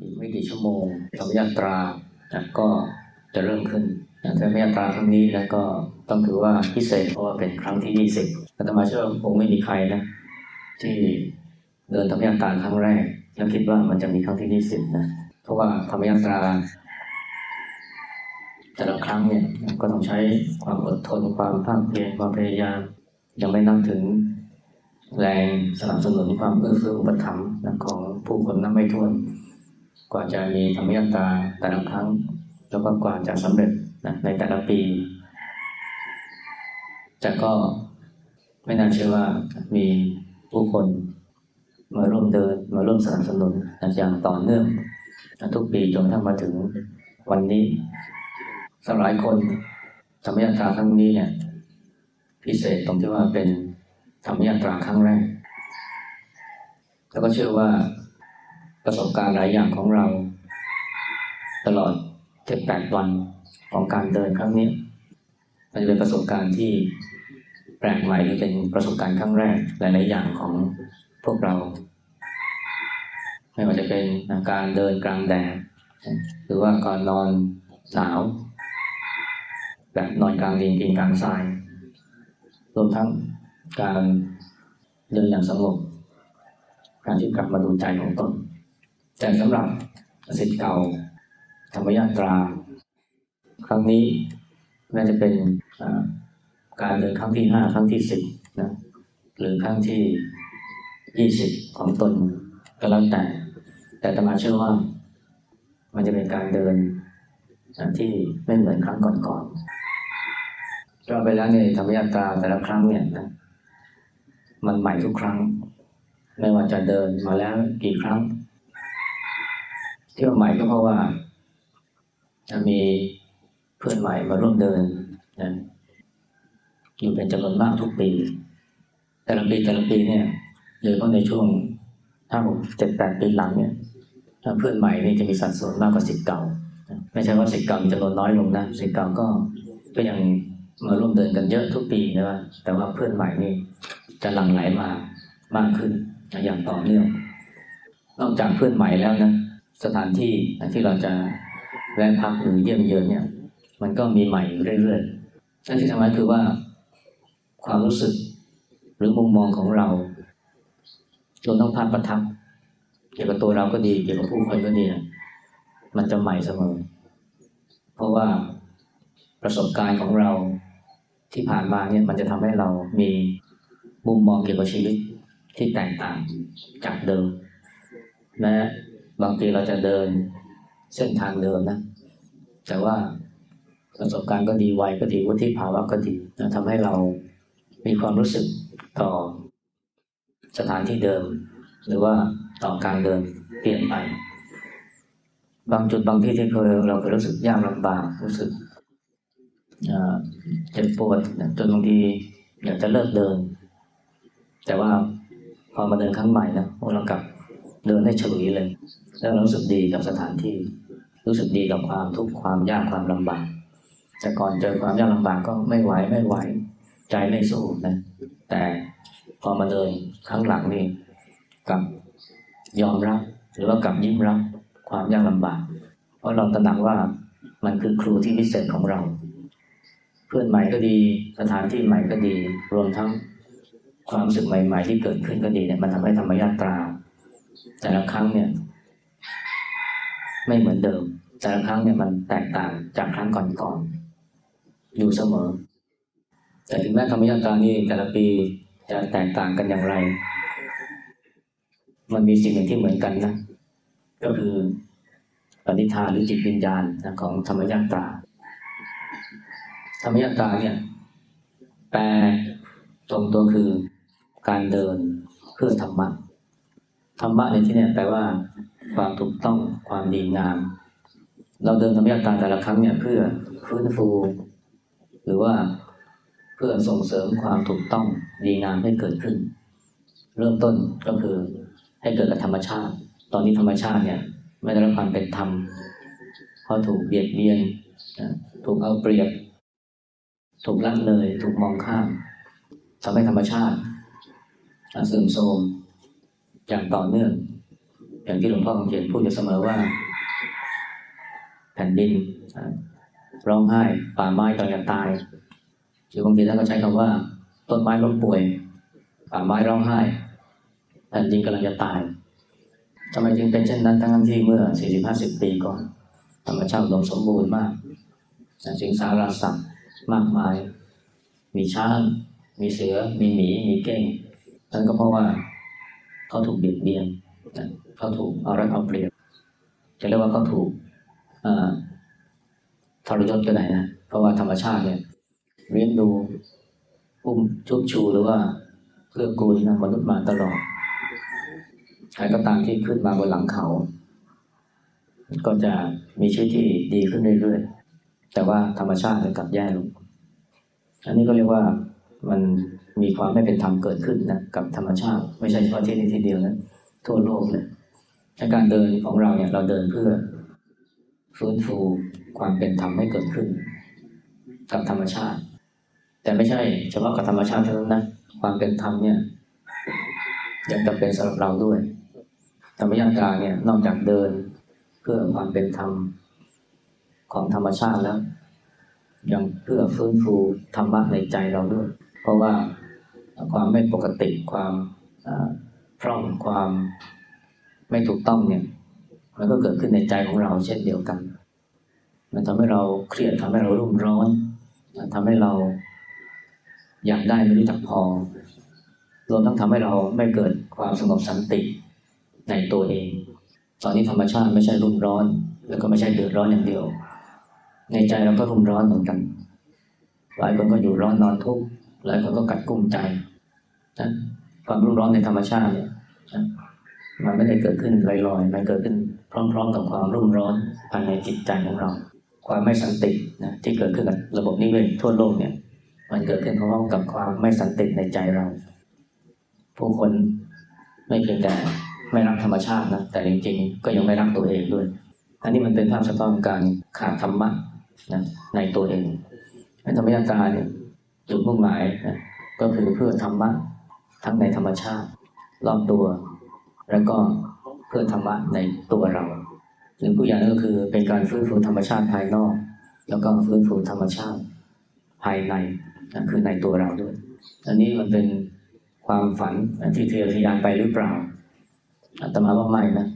อีกไม่กี่ชั่วโมงธรรมยาตราก็จะเริ่มขึ้นธรรมยาตราครั้งนี้นะก็ต้องถือว่าพิเศษเพราะว่าเป็นครั้งที่ 20อาตมาเชื่อคงไม่มีใครนะ ที่เดินธรรมยาตราครั้งแรก แล้วคิดว่ามันจะมีครั้งที่ 20 นะ เพราะว่าธรรมยาตราแต่ละครั้งเนี่ยก็ต้องใช้ความอดทนความภาคเพียรความพยายามยังไม่นับถึงแรงสนับสนุนความเอื้อเฟื้ออุปถัมภ์ของผู้คนนับไม่ถ้วน กว่าจะมีธรรมยตาแต่ละครั้ง แล้วก็กว่าจะสำเร็จนะในแต่ละปี แต่ก็ไม่น่าเชื่อว่ามีผู้คนมาร่วมเดินมาร่วมสนับสนุนนะอย่างต่อเนื่องนะทุกปีจนกระทั่งมาถึงวันนี้สำหรับหลายคนธรรมยตราครั้งนี้เนี่ยพิเศษตรงที่ว่าเป็นธรรมยตราครั้งแรก แล้วก็เชื่อว่า ประสบการณ์หลายอย่างของเรา ตลอดเจ็ดแปดวันของการเดินครั้งนี้มันจะเป็นประสบการณ์ที่แปลกใหม่หรือเป็นประสบการณ์ครั้งแรกหลาย ๆ อย่างของพวกเรา ไม่ว่าจะเป็นการเดินกลางแดดหรือว่าก่อนนอนหนาว แบบนอนกลางดินกินกลางทรายรวมทั้งการเดินอย่างสงบการที่กลับมาดูใจของตน แต่สำหรับสิทธิ์เก่าธรรมยาตรา ครั้งนี้น่าจะเป็นการเดินครั้งที่ห้าครั้งที่สิบนะหรือครั้งที่ยี่สิบของตนก็แล้วแต่ แต่ตมาเชื่อว่า มันจะเป็นการเดินที่ไม่เหมือนครั้งก่อนๆก็ไปแล้วเนี่ยธรรมยาตราแต่ละครั้งเนี่ยนะมันใหม่ทุกครั้ง ไม่ว่าจะเดินมาแล้วกี่ครั้ง ที่ว่าใหม่ก็เพราะว่าจะมีเพื่อนใหม่มาร่วมเดินนะอยู่เป็นจำนวนมากทุกปี แต่ละปีแต่ละปีเนี่ยโดยเฉพาะในช่วงห้าหกเจ็ดแปดปีหลังเนี่ยเพื่อนใหม่นี่จะมีสัดส่วนมากกว่าสิทธิ์เก่า ไม่ใช่ว่าสิทธิ์เก่ามีจำนวนน้อยลงนะสิทธิ์เก่าก็ก็ยังมาร่วมเดินกันเยอะทุกปีนะว่าแต่ว่าเพื่อนใหม่นี่จะหลั่งไหลมามากขึ้นอย่างต่อเนื่องนอกจากเพื่อนใหม่แล้วนะ สถานที่ที่เราจะแวะพักหรือเยี่ยมเยือนเนี่ย มันก็มีใหม่เรื่อยๆนั่นที่สำคัญคือว่าความรู้สึกหรือมุมมองของเรารวมทั้งภาพประทับเกี่ยวกับตัวเราก็ดีเกี่ยวกับผู้คนก็ดีนะมันจะใหม่เสมอ เพราะว่าประสบการณ์ของเราที่ผ่านมาเนี่ยมันจะทำให้เรามีมุมมองเกี่ยวกับชีวิตที่แตกต่างจากเดิมแม้ บางทีเราจะเดินเส้นทางเดิมนะ แต่ว่าประสบการณ์ก็ดีวัยก็ดีวุฒิภาวะก็ดีนะทำให้เรามีความรู้สึกต่อสถานที่เดิม หรือว่าต่อการเดินเปลี่ยนไป บางจุดบางที่ที่เคยเราเคยรู้สึกยากลำบากรู้สึกเจ็บปวดนะจนบางทีอยากจะเลิกเดิน แต่ว่าพอมาเดินครั้งใหม่นะเรากลับเดินได้ฉลุยเลย แล้วเรารู้สึกดีกับสถานที่ รู้สึกดีกับความทุกข์ความยากความลำบากแต่ก่อนเจอความยากลำบากก็ไม่ไหวไม่ไหว ใจไม่สู้นะแต่พอมาเดินครั้งหลังนี่กับยอมรับ หรือว่ากับยิ้มรับความยากลำบาก เพราะเราตระหนักว่ามันคือครูที่พิเศษของเรา เพื่อนใหม่ก็ดีสถานที่ใหม่ก็ดี รวมทั้งความรู้สึกใหม่ ๆ ที่เกิดขึ้นก็ดีเนี่ยมันทำให้ธรรมยาตรา แต่ละครั้งเนี่ย ไม่เหมือนเดิม แต่ละครั้งเนี่ยมันแตกต่างจากครั้งก่อนๆอยู่เสมอ แต่ถึงแม้ธรรมยาตานี่แต่ละปีจะแตกต่างกันอย่างไร มันมีสิ่งหนึ่งที่เหมือนกันนะ ก็คือปณิธานหรือจิตวิญญาณของธรรมยาตาธรรมยาตาเนี่ยแปลตรงตัวคือการเดินเพื่อธรรมะธรรมะในที่นี้แปลว่า ความถูกต้องความดีงาม เราเดินธรรมยาตาแต่ละครั้งเนี่ยเพื่อฟื้นฟู หรือว่าเพื่อส่งเสริมความถูกต้องดีงามให้เกิดขึ้น เริ่มต้นก็คือให้เกิดกับธรรมชาติ ตอนนี้ธรรมชาติเนี่ยไม่ได้รับความเป็นธรรมเพราะถูกเบียดเบียนถูกเอาเปรียบ ถูกละเลยถูกมองข้ามทำให้ธรรมชาติเสื่อมโทรมอย่างต่อเนื่อง อย่างที่หลวงพ่อคำเขียนพูดอยู่เสมอว่า แผ่นดินร้องไห้ป่าไม้กำลังจะตายหรือบางทีท่านก็ใช้คำว่า ต้นไม้ล้มป่วย ป่าไม้ร้องไห้แผ่นดินกำลังจะตายทำไมจึงเป็นเช่นนั้นทั้งที่เมื่อ 40-50 ปีก่อน ธรรมชาติอุดมสมบูรณ์มากสิงสาราสัตว์มากมาย มีช้าง มีเสือ มีหมี มีเก้งนั่นก็เพราะว่าเขาถูกเบียดเบียน เขาถูกเอารัดเอาเปรียบ จะเรียกว่าเขาถูกทรยศก็ได้นะ เพราะว่าธรรมชาติเนี่ยเลี้ยงดูอุ้มชุบชูหรือว่าเพื่อกูลนะมนุษย์มาตลอดใครก็ตามที่ขึ้นมาบนหลังเขา ก็จะมีชีวิตที่ดีขึ้นเรื่อยๆ แต่ว่าธรรมชาติจะกลับแย่ลง อันนี้ก็เรียกว่ามันมีความไม่เป็นธรรมเกิดขึ้นนะกับธรรมชาติ ไม่ใช่เฉพาะที่นี่ที่เดียวนะ ทั่วโลกเลยในการเดินของเราเนี่ยเราเดินเพื่อฟื้นฟูความเป็นธรรมให้เกิดขึ้น กับธรรมชาติ แต่ไม่ใช่เฉพาะกับธรรมชาติเท่านั้นนะความเป็นธรรมเนี่ยยังจำเป็นสำหรับเราด้วยธรรมยาตราเนี่ยนอกจากเดินเพื่อความเป็นธรรมของธรรมชาติแล้ว ยังเพื่อฟื้นฟูธรรมะในใจเราด้วย เพราะว่าความไม่ปกติความ พร่องความไม่ถูกต้องเนี่ย มันก็เกิดขึ้นในใจของเราเช่นเดียวกัน มันทำให้เราเครียดทำให้เรารุ่มร้อนทำให้เราอยากได้ไม่รู้จักพอรวมทั้งทำให้เราไม่เกิดความสงบสันติในตัวเอง ตอนนี้ธรรมชาติไม่ใช่รุ่มร้อน แล้วก็ไม่ใช่เดือดร้อนอย่างเดียว ในใจเราก็รุ่มร้อนเหมือนกัน หลายคนก็อยู่ร้อนนอนทุกข์หลายคนก็กัดกุ้มใจนะ ความรุ่มร้อนในธรรมชาติเนี่ยมันไม่ได้เกิดขึ้นลอยๆ มันเกิดขึ้นพร้อม ๆ กับความรุ่มร้อนภายในจิตใจของเรา ความไม่สันตินะที่เกิดขึ้นกับระบบนิเวศทั่วโลกเนี่ย มันเกิดขึ้นพร้อมกับความไม่สันติในใจเรา ผู้คนไม่เพียงแต่ไม่รักธรรมชาตินะแต่จริงๆ ก็ยังไม่รักตัวเองด้วย อันนี้มันเป็นภาพสะท้อนการขาดธรรมะนะในตัวเองธรรมยาตาเนี่ยจุดมุ่งหมายนะก็คือเพื่อธรรมะ ทั้งในธรรมชาติรอบตัว แล้วก็เพื่อธรรมะในตัวเราหรือผู้อย่างนั้นก็คือเป็นการฟื้นฟูธรรมชาติภายนอก แล้วก็ฟื้นฟูธรรมชาติภายในนะคือในตัวเราด้วย อันนี้มันเป็นความฝันที่เทะทยานไปหรือเปล่าอาตมาว่าไม่นะ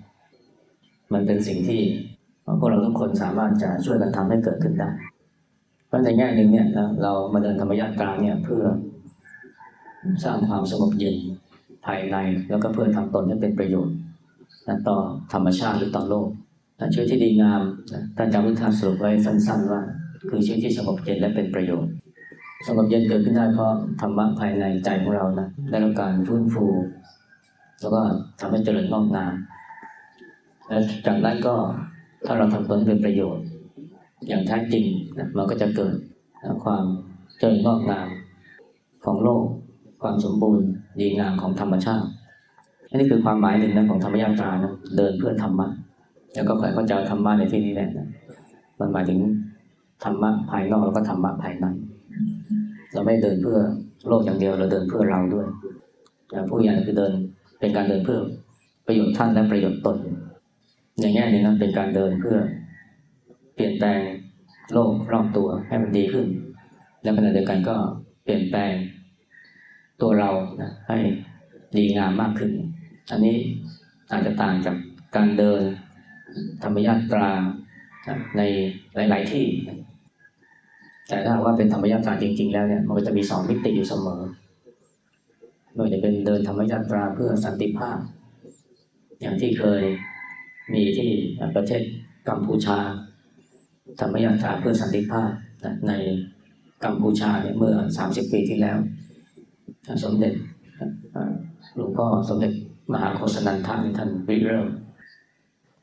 มันเป็นสิ่งที่พวกเราทุกคนสามารถจะช่วยกันทำให้เกิดขึ้นได้เพราะในแง่หนึ่งเนี่ยนะเรามาเดินธรรมยาตราเนี่ยเพื่อ สร้างความสงบเย็นภายใน แล้วก็เพื่อทำตนให้เป็นประโยชน์นะต่อธรรมชาติหรือต่อโลกนชีวิตที่ดีงามท่านจำพุทธาสรุปไว้สั้น ๆ ว่า คือชีวิตที่สงบเย็นและเป็นประโยชน์สงบเย็นเกิดขึ้นได้เพราะธรรมะภายในใจของเรานะได้รับการฟื้นฟู แล้วก็ทำให้เจริญงอกงามและจากนั้นก็ถ้าเราทำตนให้เป็นประโยชน์ อย่างแท้จริงนะมันก็จะเกิดความเจริญงอกงามของโลก ความสมบูรณ์ดีงามของธรรมชาติอันนี้คือความหมายหนึ่งนะของธรรมยาตรานะเดินเพื่อธรรมะแล้วก็ขอให้เข้าใจธรรมะในที่นี้แหละนะมันหมายถึงธรรมะภายนอกแล้วก็ธรรมะภายในเราไม่เดินเพื่อโลกอย่างเดียวเราเดินเพื่อเราด้วยผู้ใหญ่คือเดินเป็นการเดินเพื่อประโยชน์ท่านและประโยชน์ตนในแง่หนี้นะเป็นการเดินเพื่อเปลี่ยนแปลงโลกรอบตัวให้มันดีขึ้น และขณะเดียวกันก็เปลี่ยนแปลง ตัวเรานะให้ดีงามมากขึ้น อันนี้อาจจะต่างจากการเดินธรรมยาตราในหลาย ๆ ที่ แต่ถ้าว่าเป็นธรรมยาตราจริง ๆ แล้วเนี่ยมันก็จะมีสองมิติอยู่เสมอไม่ว่าจะเป็นเดินธรรมยาตราเพื่อสันติภาพ อย่างที่เคยมีที่ประเทศกัมพูชา ธรรมยาตราเพื่อสันติภาพในกัมพูชาเนี่ยเมื่อ 30 ปีที่แล้ว สมเด็จหลวงพ่อสมเด็จมหาโคสนันทาท่านริเริ่ม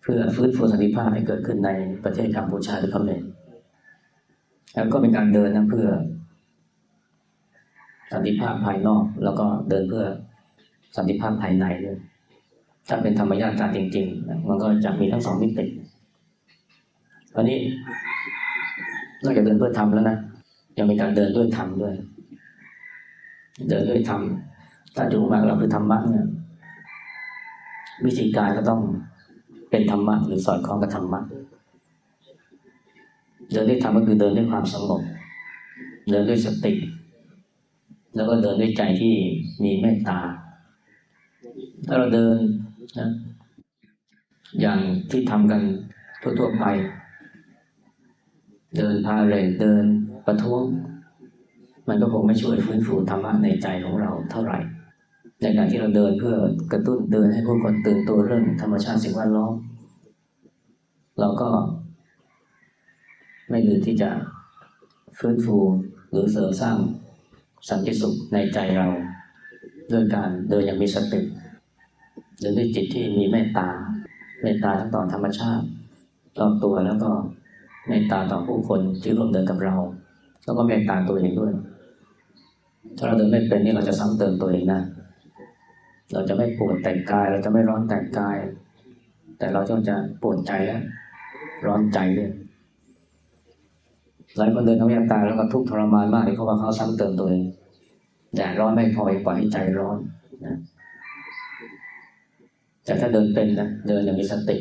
เพื่อฟื้นฟูสันติภาพให้เกิดขึ้นในประเทศกัมพูชาหรือเขมรแล้วก็เป็นการเดินนะเพื่อ สันติภาพภายนอก แล้วก็เดินเพื่อสันติภาพภายในด้วยถ้าเป็นธรรมญาตราจริงๆ มันก็จะมีทั้งสองมิติตอนนี้นอกจากเดินเพื่อทำแล้วนะยังมีการเดินด้วยธรรมด้วย เดินด้วยธรรมถ้าจุดหมายเราคือธรรมะเนี่ยวิธีการก็ต้องเป็นธรรมะหรือสอดคล้องกับธรรมะเดินด้วยธรรมก็คือเดินด้วยความสงบเดินด้วยสติ แล้วก็เดินด้วยใจที่มีเมตตา ถ้าเราเดินนะอย่างที่ทำกันทั่วๆไป เดินพาเรทเดินประท้วง มันก็คงไม่ช่วยฟื้นฟูธรรมะในใจของเราเท่าไหร่ในการที่เราเดินเพื่อกระตุ้นเดินให้ผู้คนตื่นตัวเรื่องธรรมชาติสิ่งแวดล้อมเราก็ ไม่ลืมที่จะฟื้นฟูหรือเสริมสร้างสันติสุขในใจเราด้วยการเดินอย่างมีสติเดินด้วยจิตที่มีเมตตา เมตตาทั้งต่อธรรมชาติรอบตัวแล้วก็เมตตาต่อผู้คนที่ร่วมเดินกับเรา แล้วก็เมตตาตัวเองด้วย ถ้าเราเดินไม่เป็นนี่เราจะซ้ำเติมตัวเองนะ เราจะไม่ปวดแต่งกาย เราจะไม่ร้อนแต่งกาย แต่เราจะปวดใจแล้วร้อนใจด้วยหลายคนเดินทำยาตายแล้วก็ทุกข์ทรมานมากเลยเพราะว่าเขาซ้ำเติมตัวเองแดดร้อนไม่พอยังปล่อยให้ใจร้อนนะแต่ถ้าเดินเป็นนะเดินอย่างมีสติ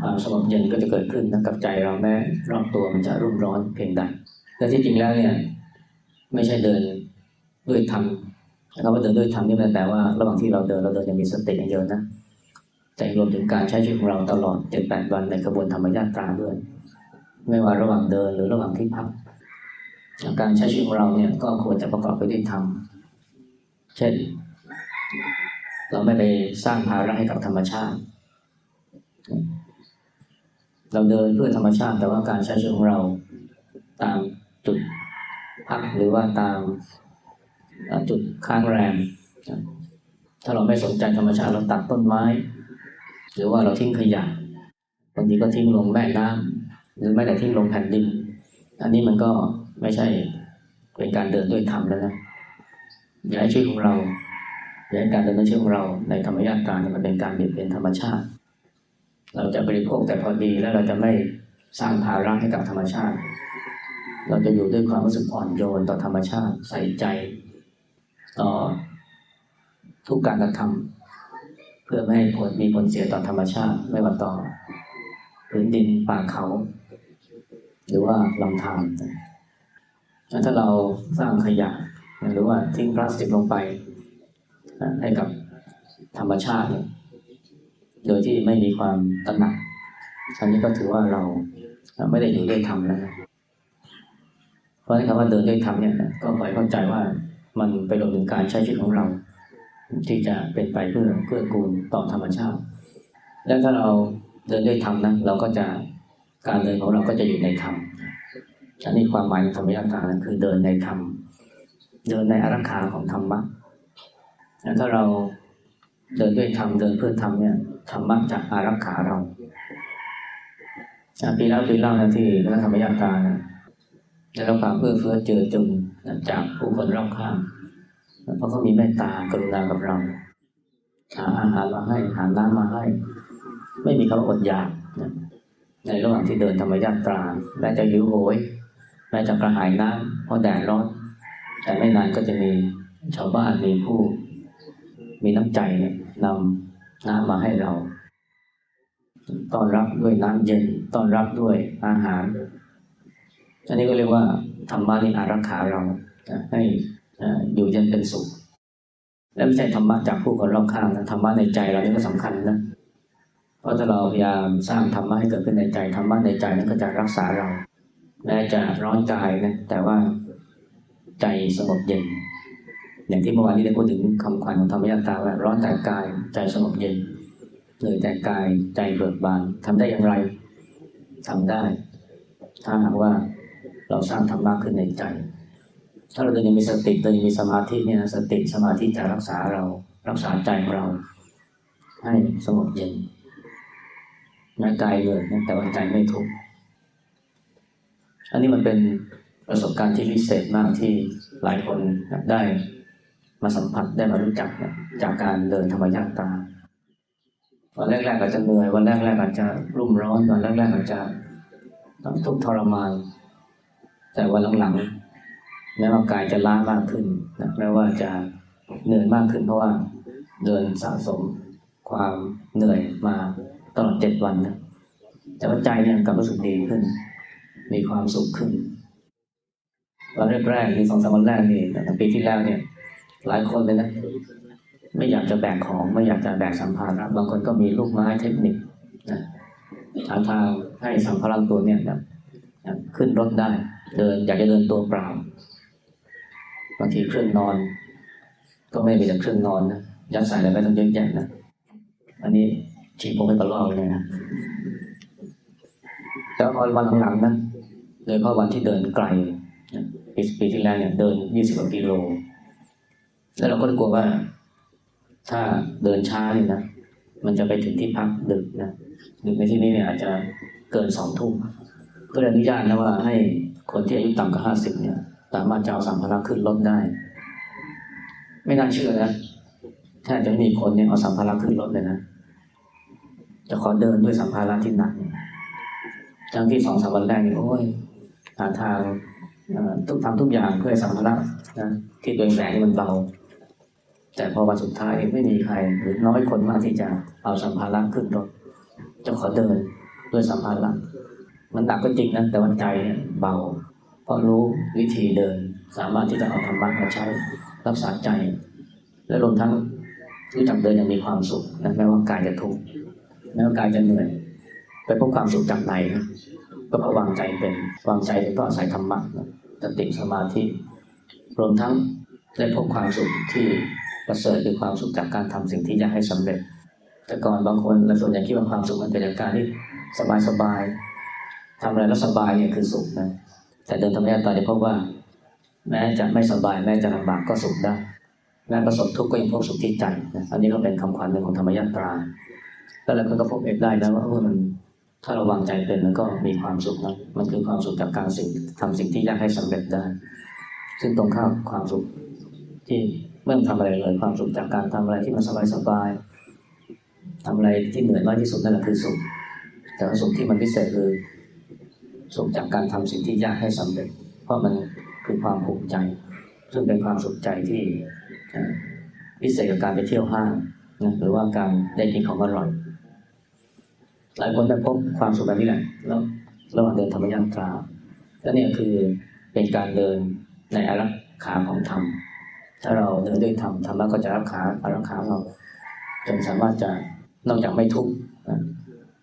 ความสงบเย็นก็จะเกิดขึ้นนะกับใจเราแม้รอบตัวมันจะรุ่มร้อนเพียงใดแต่ที่จริงแล้วเนี่ย ไม่ใช่เดิน ด้วยธรรมคำว่าเดินด้วยธรรมนี่แปลว่าระหว่างที่เราเดินเราเดินอย่างมีสติอย่างเดียวนะแต่รวมถึงการใช้ชีวิตของเราตลอดเจ็ดแปดวันในกระบวนธรรมญาตราด้วย ไม่ว่าระหว่างเดินหรือระหว่างที่พักการใช้ชีวิตของเราเนี่ยก็ควรจะประกอบไปด้วยธรรมเช่น เราไม่ไปสร้างภาระให้กับธรรมชาติ เราเดินเพื่อธรรมชาติ แต่ว่าการใช้ชีวิตของเราตามจุดพักหรือว่าตาม จุดค้างแรม ถ้าเราไม่สนใจธรรมชาติเราตัดต้นไม้ หรือว่าเราทิ้งขยะบางทีก็ทิ้งลงแม่น้ำหรือแม้แต่ทิ้งลงแผ่นดิน อันนี้มันก็ไม่ใช่เป็นการเดินด้วยธรรมแล้วนะอย่าให้ชีวิตของเราอย่าให้การเดินด้วยชีวิตของเราในธรรมญาตราเนี่ยมันเป็นการเบียดเบียนธรรมชาติ เราจะบริโภคแต่พอดีแล้วเราจะไม่สร้างภาระให้กับธรรมชาติ เราจะอยู่ด้วยความรู้สึกอ่อนโยนต่อธรรมชาติ ใส่ใจ ต่อทุกการกระทำเพื่อไม่ให้ผลมีผลเสียต่อธรรมชาติไม่ว่าต่อพื้นดินป่าเขา หรือว่าลำธารถ้าเราสร้างขยะหรือว่าทิ้งพลาสติกลงไปให้กับธรรมชาติ โดยที่ไม่มีความตระหนักอันนี้ก็ถือว่าเราไม่ได้อยู่ด้วยธรรมแล้วนะเพราะฉะนั้นคำว่าเดินด้วยธรรมเนี่ยก็ขอให้เข้าใจว่า มันไปรวมถึงการใช้ชีวิตของเรา ที่จะเป็นไปเพื่อเพื่อกูลต่อธรรมชาติ และถ้าเราเดินด้วยธรรมนะเราก็จะการเดินของเราก็จะอยู่ในธรรมอันนี้ความหมายของธรรมยตานั้นคือเดินในธรรมเดินในอารักขาของธรรมะถ้าเราเดินด้วยธรรมเดินเพื่อธรรมเนี่ยธรรมะจะอารักขาเราปีแล้วปีเล่านะที่พระธรรมยตานะได้รับความเอื้อเฟื้อเจอจุน จากผู้คนรอบข้างเพราะเขามีเมตตากรุณากับเราหาอาหารมาให้หาน้ำมาให้ ไม่มีคำอดอยากในระหว่างที่เดินธรรมยาตราแม้จะหิวโหยแม้จะกระหายน้ำเพราะแดดร้อน แต่ไม่นานก็จะมีชาวบ้านมีผู้ มีน้ำใจเนี่ยนำน้ำมาให้เราต้อนรับด้วยน้ำเย็นต้อนรับด้วยอาหาร อันนี้ก็เรียกว่า ธรรมะนี่อารักขาเราให้อยู่เย็นเป็นสุขและไม่ใช่ธรรมะจากผู้คนรอบข้างนะธรรมะในใจเรานี่ก็สำคัญนะเพราะถ้าเราพยายามสร้างธรรมะให้เกิดขึ้นในใจธรรมะในใจนั้นก็จะรักษาเราแม้จะร้อนกายนะแต่ว่าใจสงบเย็น อย่างที่เมื่อวานนี้ได้พูดถึงคำขวัญของธรรมยตาว่าร้อนแต่กายใจสงบเย็นเหนื่อยแต่กายใจเบิกบานทำได้อย่างไรทำได้ ถ้าหากว่า เราสร้างธรรมะขึ้นในใจ ถ้าเราเยังมีสติเดินยังมีสมาธิเนี่ยสติสมาธิจะรักษาเรา รักษาใจของเรา ให้สงบเย็นแม้กายเลยแต่ว่าใจไม่ทุกข์อันนี้มันเป็นประสบการณ์ที่พิเศษมากที่หลายคนได้มาสัมผัสได้มารู้จักจากการเดินธรรมยาตาวันแรกๆอาจจะเหนื่อยวันแรกๆอาจจะรุ่มร้อนวันแรกๆอาจจะต้องทุกข์ทรมาน แต่วันหลังๆแม้ว่ากายจะล้ามากขึ้นนะแม้ว่าจะเหนื่อยมากขึ้นเพราะว่าเดินสะสมความเหนื่อยมาตลอดเจ็ดวันนะแต่ว่าใจเนี่ยกลับรู้สึกดีขึ้น มีความสุขขึ้น วันแรกๆนี่สองสามวันแรกนี่ตั้งแต่ปีที่แล้วเนี่ย หลายคนเลยนะไม่อยากจะแบกของไม่อยากจะแบกสัมภาระบางคนก็มีลูกไม้เทคนิคนะหาทางให้สัมภาระตัวเนี่ยนะขึ้นรถได้ เดินอยากจะเดินตัวเปล่าบางทีเครื่องนอน ก็ไม่มีแต่เครื่องนอนนะยัดใส่อะไรไปต้องเยอะแยะนะอันนี้ฉีกผมให้กระลอกเลยนะแล้วพอวันหลังๆนะโดยเฉพาะวันที่เดินไกลปีปีที่แล้วเนี่ยเดินยี่สิบกว่ากิโล แล้วเราก็กลัวว่า ถ้าเดินช้าเนี่ยนะมันจะไปถึงที่พักดึกนะดึกในที่นี้เนี่ยอาจจะเกินสองทุ่มก็เลยอนุญาตนะว่าให้ คนที่อายุต่ำกว่าห้าสิบเนี่ย สามารถจะเอาสัมภาระขึ้นรถได้ ไม่น่าเชื่อนะถ้าจะมีคนเนี่ยเอาสัมภาระขึ้นรถเลยนะจะขอเดินด้วยสัมภาระที่หนักทั้งที่สองสามวันแรกนี่โอ้ยหาทางเอ่อทุกทำทุกอย่างเพื่อสัมภาระนะที่ตัวเองแบกมันเบา แต่พอวันสุดท้ายไม่มีใครหรือน้อยคนมากที่จะเอาสัมภาระขึ้นรถจะขอเดินด้วยสัมภาระ มันหนักก็จริงนะแต่ว่าใจเนี่ยเบา เพราะรู้วิธีเดิน สามารถที่จะเอาธรรมะมาใช้รักษาใจ และรวมทั้งรู้จักเดินอย่างมีความสุขนะแม้ว่ากายจะทุกข์แม้ว่ากายจะเหนื่อยไปพบความสุขจากในนะก็เพราะวางใจเป็นวางใจเป็นก็อาศัยธรรมะนะสติสมาธิรวมทั้งได้พบความสุขที่ประเสริฐคือความสุขจากการทำสิ่งที่อยากให้สำเร็จ แต่ก่อนบางคนและส่วนใหญ่คิดว่าความสุขมันเกิดจากการที่สบายสบาย ทำอะไรแล้วสบายเนี่ยคือสุขนะ แต่เดินธรรมะต่อจะพบว่า แม้จะไม่สบายแม้จะลำบากก็สุขได้แม้ประสบทุกข์ก็ยังพบสุขที่ใจนะอันนี้ก็เป็นคำขวัญหนึ่งของธรรมยาตรา แล้วเราก็พบเองได้นะว่าเออมันถ้าเราวางใจเป็นมันก็มีความสุขนะมันคือความสุขจากการสิ่งทำสิ่งที่อยากให้สำเร็จได้ ซึ่งตรงข้ามความสุขที่ไม่ต้องทำอะไรเลย ความสุขจากการทำอะไรที่มันสบายสบายทำอะไรที่เหนื่อยน้อยที่สุดนั่นแหละคือสุข แต่สุขที่มันพิเศษคือ สุขจากการทำสิ่งที่ยากให้สำเร็จ เพราะมันคือความภูมิใจ ซึ่งเป็นความสุขใจที่พิเศษกับการไปเที่ยวห้างนะหรือว่าการได้กินของอร่อย หลายคนได้พบความสุขแบบนี้แหละแล้วระหว่างเดินธรรมยาตราและเนี่ยคือเป็นการเดินในอารักขาของธรรม ถ้าเราเดินด้วยธรรมธรรมะก็จะรักขาอารักขาเราจนสามารถจะนอกจากไม่ทุกข์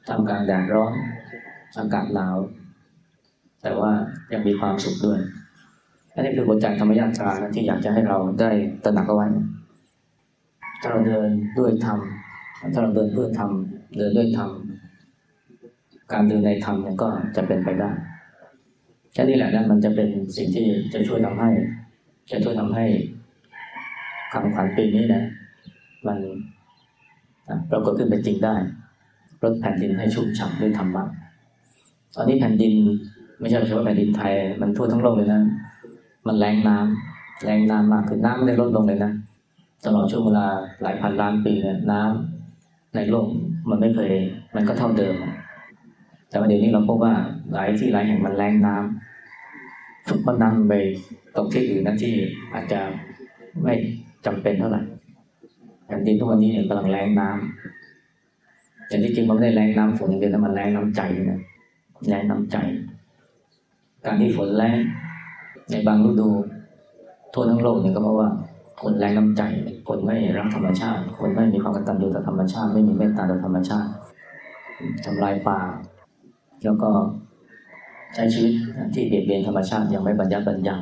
ทำกลางแดดร้อนอากาศหนาว แต่ว่ายังมีความสุขด้วยอันนี้คือหัวใจธรรมยาตรานะที่อยากจะให้เราได้ตระหนักเอาไว้ถ้าเราเดินด้วยธรรมถ้าเราเดินเพื่อธรรมเดินด้วยธรรมการเดินในธรรมเนี่ยก็จะเป็นไปได้แค่นี้แหละนะมันจะเป็นสิ่งที่จะช่วยทำให้ จะช่วยทำให้คำขวัญปีนี้นะมันปรากฏขึ้นเป็นจริงได้ลดแผ่นดินให้ชุ่มฉ่ำด้วยธรรมะตอนนี้แผ่นดิน ไม่ใช่เฉพาะแผ่นดินไทย มันทั่วทั้งโลกเลยนะ มันแรงน้ำแรงน้ำมากคือน้ำไม่ได้ลดลงเลยนะตลอดช่วงเวลาหลายพันล้านปีเนี่ยน้ำในโลกมันไม่เคย มันก็เท่าเดิม แต่ว่าเดี๋ยวนี้เราพบว่าหลายที่หลายแห่งมันแรงน้ำทุกมันนำไปตกที่อื่นนะที่อาจจะไม่จำเป็นเท่าไหร่แผ่นดินทุกวันนี้เนี่ยกำลังแรงน้ำแต่ที่จริงมันไม่ได้แรงน้ำฝนอย่างเดียวแต่มันแรงน้ำใจนะแรงน้ำใจ การที่ฝนแรงในบางฤดูทั่วทั้งโลกเนี่ยก็เพราะว่าคนแรงน้ำใจคนไม่รักธรรมชาติ คนไม่มีความกตัญญูต่อธรรมชาติ ไม่มีเมตตาต่อธรรมชาติทำลายป่า แล้วก็ใช้ชีวิตที่เบียดเบียนธรรมชาติยังไม่บรรยัติบรรยัง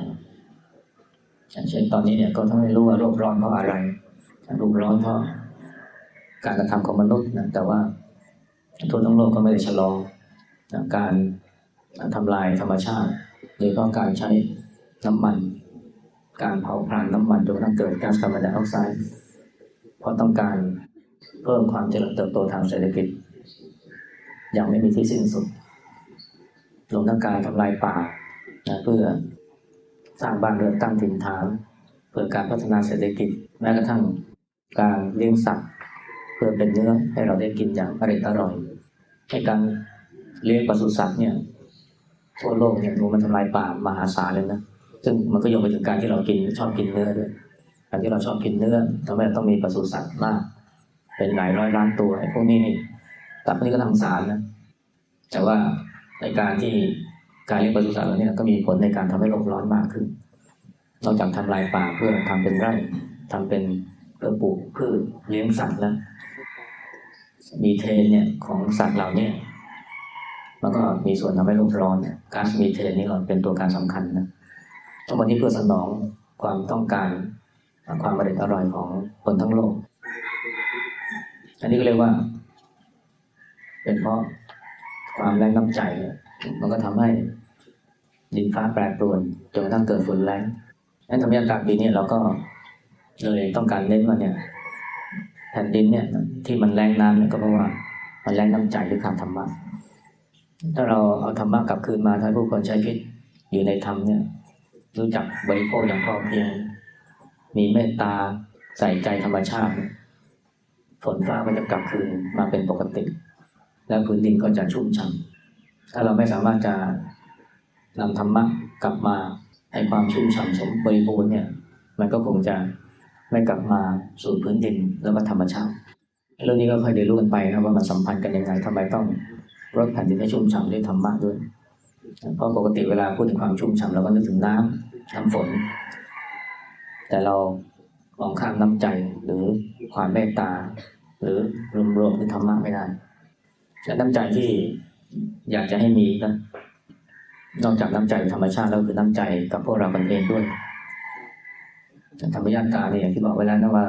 อย่างเช่นตอนนี้เนี่ยก็ต้องไม่รู้ว่าโลกร้อนเพราะอะไรโลกร้อนเพราะการกระทำของมนุษย์นะแต่ว่าทั่วทั้งโลกก็ไม่ได้ชะลอนการ ทำลายธรรมชาติโดยเฉพาะการใช้น้ำมัน การเผาผลาญน้ำมันจนกระทั่งเกิดก๊าซคาร์บอนไดออกไซด์เพราะต้องการเพิ่มความเจริญเติบโตทางเศรษฐกิจ อย่างไม่มีที่สิ้นสุดรวมทั้งการทำลายป่านะเพื่อสร้างบ้านเรือนตั้งถิ่นฐาน เพื่อการพัฒนาเศรษฐกิจ แม้กระทั่งการเลี้ยงสัตว์เพื่อเป็นเนื้อให้เราได้กินอย่างอร่อยอร่อยให้การเลี้ยงปศุสัตว์เนี่ย ทั่วโลกเนี่ยรู้มันทำลายป่ามหาศาลเลยนะซึ่งมันก็โยงไปถึงการที่เรากินชอบกินเนื้อด้วยการที่เราชอบกินเนื้อทำให้เราต้องมีปศุสัตว์มาก เป็นหลายร้อยล้านตัวไอ้พวกนี้นี่ตับนี่ก็ทางสารนะแต่ว่าในการที่การเลี้ยงปศุสัตว์เหล่านี้ก็มีผลในการทำให้โลกร้อนมากขึ้น นอกจากทำลายป่าเพื่อทำเป็นไร่ทำเป็นเพื่อปลูกพืชเลี้ยงสัตว์แล้วมีเทนเนี่ยของสัตว์เหล่านี้ มันก็มีส่วนทำให้โลกร้อนเนี่ยก๊าซมีเทนนี่ก็เป็นตัวการสำคัญนะทั้งหมดนี้เพื่อสนองความต้องการความอร่อยอร่อยของคนทั้งโลก อันนี้ก็เรียกว่า เป็นเพราะความแรงน้ำใจเนี่ยมันก็ทำให้ดินฟ้าแปรปรวนจนกระทั่งเกิดฝนแรงนั้นธรรมชาติปีนี้เราก็เลยต้องการเน้นว่าเนี่ยแผ่นดินเนี่ยที่มันแรงน้ำเนี่ยก็เพราะว่ามันแรงน้ำใจหรือขาดธรรมะ ถ้าเราเอาธรรมะกลับคืนมาให้ผู้คนใช้ชีวิตอยู่ในธรรมเนี่ย รู้จักบริโภคอย่างพอเพียง มีเมตตาใส่ใจธรรมชาติ ฝนฟ้าก็จะกลับคืนมาเป็นปกติ และพื้นดินก็จะชุ่มฉ่ำถ้าเราไม่สามารถจะนำธรรมะกลับมาให้ความชุ่มฉ่ำสมบริบูรณ์เนี่ย มันก็คงจะไม่กลับมาสู่พื้นดินแล้วก็ธรรมชาติเรื่องนี้ก็ค่อยเรียนรู้กันไปนะว่ามันสัมพันธ์กันยังไงทำไมต้อง รดแผ่นดินให้ชุ่มฉ่ำด้วยธรรมะด้วย เพราะปกติเวลาพูดถึงความชุ่มฉ่ำเราก็นึกถึงน้ำน้ำฝน แต่เรามองข้ามน้ำใจหรือความเมตตา หรือรวมๆคือธรรมะไม่ได้และน้ำใจที่อยากจะให้มีนะนอกจากน้ำใจธรรมชาติแล้วคือน้ำใจกับพวกเรากันเองด้วยธรรมญาตาเนี่ยอย่างที่บอกไว้แล้วนะว่า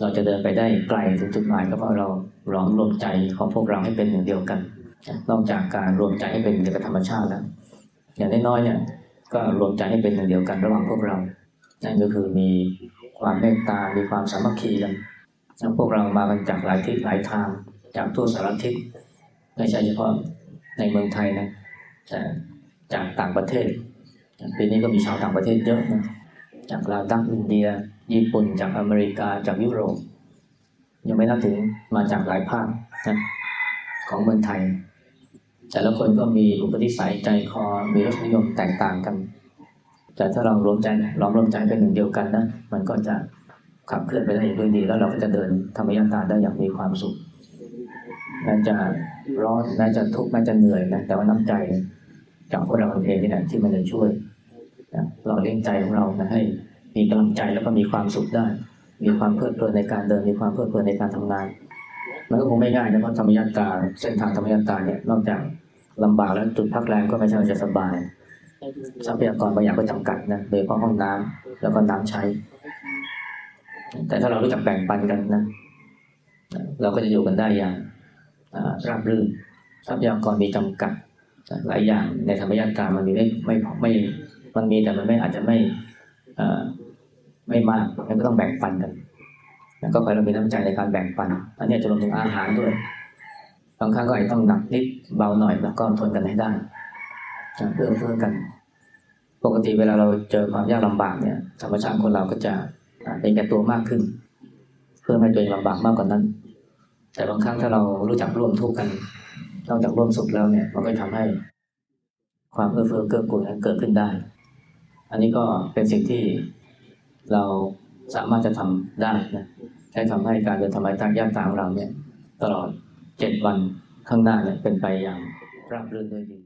เราจะเดินไปได้ไกลถึงจุดหมายก็เพราะเราหลอมรวมใจของพวกเราให้เป็นหนึ่งเดียวกัน นอกจากการรวมใจให้เป็นเดียวกับธรรมชาติแล้ว อย่างน้อยๆเนี่ยก็รวมใจให้เป็นหนึ่งเดียวกันระหว่างพวกเรา นั่นก็คือมีความเมตตา มีความสามัคคีกันแล้วพวกเรามากันจากหลายทิศหลายทาง จากทั่วสารทิศไม่ใช่เฉพาะในเมืองไทยนะแต่จากต่างประเทศ ปีนี้ก็มีชาวต่างประเทศเยอะนะ จากลาวดักอินเดีย ญี่ปุ่น จากอเมริกา จากยุโรป ยังไม่นับถึงมาจากหลายภาคนะของเมืองไทย แต่ละคนก็มีอุปนิสัยใจคอมีรสนิยมแตกต่างกัน แต่ถ้าเรารวมใจล้อมรวมใจเป็นหนึ่งเดียวกันนะมันก็จะขับเคลื่อนไปได้อย่างด้วยดี แล้วเราก็จะเดินธรรมยาตาได้อย่างมีความสุขแม้จะร้อนแม้จะทุกข์แม้จะเหนื่อยนะแต่ว่าน้ำใจจากพวกเราเองนี่แหละที่มันจะช่วยนะเราเลี้ยงใจของเรานะให้มีกำลังใจแล้วก็มีความสุขได้ มีความเพลิดเพลินในการเดินมีความเพลิดเพลินในการทำงาน มันก็คงไม่ง่ายนะเพราะธรรมยาตาเส้นทางธรรมยาตาเนี่ยนอกจากลำบากแล้วจุดพักแรมก็ไม่ใช่จะสบายทรัพยากรบางอย่างก็จำกัดนะโดยเฉพาะห้องน้ำแล้วก็น้ำใช้ แต่ถ้าเรารู้จักแบ่งปันกันนะเราก็จะอยู่กันได้อย่างราบรื่นทรัพยากรมีจำกัดหลายอย่างในธรรมยาตามันมีไม่ไม่ไม่มันมีแต่มันไม่อาจจะไม่อไม่มากมันก็ต้องแบ่งปันกัน แล้วก็ขอให้เรามีน้ำใจในการแบ่งปัน อันนี้จะรวมถึงอาหารด้วย บางครั้งก็อาจจะต้องหนักนิดเบาหน่อยแล้วก็ทนกันให้ได้เพื่อเพื่อกัน ปกติเวลาเราเจอความยากลำบากเนี่ยธรรมชาติคนเราก็จะเป็นแก่ตัวมากขึ้น เพื่อให้ตัวเองลำบากมากกว่านั้น แต่บางครั้งถ้าเรารู้จักร่วมทุกข์กันนอกจากร่วมสุขแล้วเนี่ยมันก็ทำให้ความเอื้อเฟื้อเกื้อกูลนั้นเกิดขึ้นได้ อันนี้ก็เป็นสิ่งที่เรา สามารถจะทำได้นะให้ทำให้การเดินธรรมะทางญาติตาของเราเนี่ย ตลอดเจ็ดวันข้างหน้าเนี่ยเป็นไปอย่างราบรื่นด้วยดี